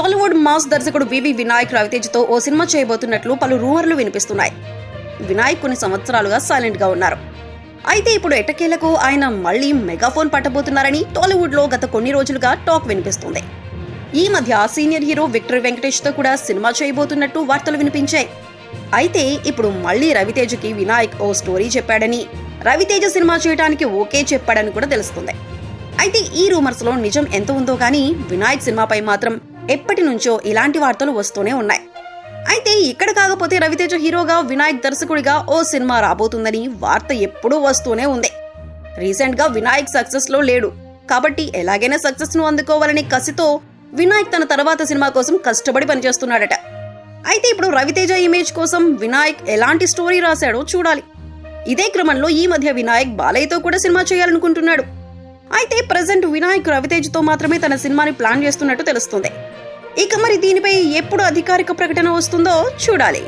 Tollywood mass దర్శకుడు వివి వినాయక్ రవితేజతో ఓ cinema చేయబోతున్నట్లు పలు రూమర్లు వినిపిస్తున్నాయి. వినాయక్ కొన్ని సంవత్సరాలుగా సైలెంట్గా ఉన్నారు. అయితే ఇప్పుడు ఎట్టకేలకు ఆయన మళ్ళీ మెగాఫోన్ పట్టబోతున్నారని టాలీవుడ్లో గత కొన్ని రోజులుగా టాక్ వినిపిస్తుంది. ఈ మధ్య సీనియర్ హీరో విక్టర్ వెంకటేష్తో కూడా సినిమా చేయబోతున్నట్టు వార్తలు వినిపించాయి. అయితే ఇప్పుడు మళ్ళీ రవితేజకి వినాయక్ ఓ స్టోరీ చెప్పాడని రవితేజ సినిమా చేయడానికి ఓకే చెప్పాడని కూడా తెలుస్తుంది. అయితే ఈ రూమర్స్లో నిజం ఎంత ఉందో కానీ వినాయక్ సినిమాపై మాత్రం ఎప్పటి నుంచో ఇలాంటి వార్తలు వస్తూనే ఉన్నాయి. అయితే ఇక్కడ కాకపోతే రవితేజ హీరోగా వినాయక్ దర్శకుడిగా ఓ సినిమా రాబోతుందని వార్త ఎప్పుడూ వస్తూనే ఉంది. రీసెంట్గా వినాయక్ సక్సెస్లో లేడు. కాబట్టి ఎలాగైనా సక్సెస్ను అందుకోవాలనే కసితో వినాయక్ తన తర్వాత సినిమా కోసం కష్టపడి పనిచేస్తున్నాడట. అయితే ఇప్పుడు రవితేజ ఇమేజ్ కోసం వినాయక్ ఎలాంటి స్టోరీ రాశాడో చూడాలి. ఇదే క్రమంలో ఈ మధ్య వినాయక్ బాలయ్యతో కూడా సినిమా చేయాలనుకుంటున్నాడు. అయితే ప్రజెంట్ వినాయక్ రవితేజతో మాత్రమే తన సినిమాని ప్లాన్ చేస్తున్నట్టు తెలుస్తుంది. ఇక మరి దీనిపై ఎప్పుడు అధికారిక ప్రకటన వస్తుందో చూడాలి.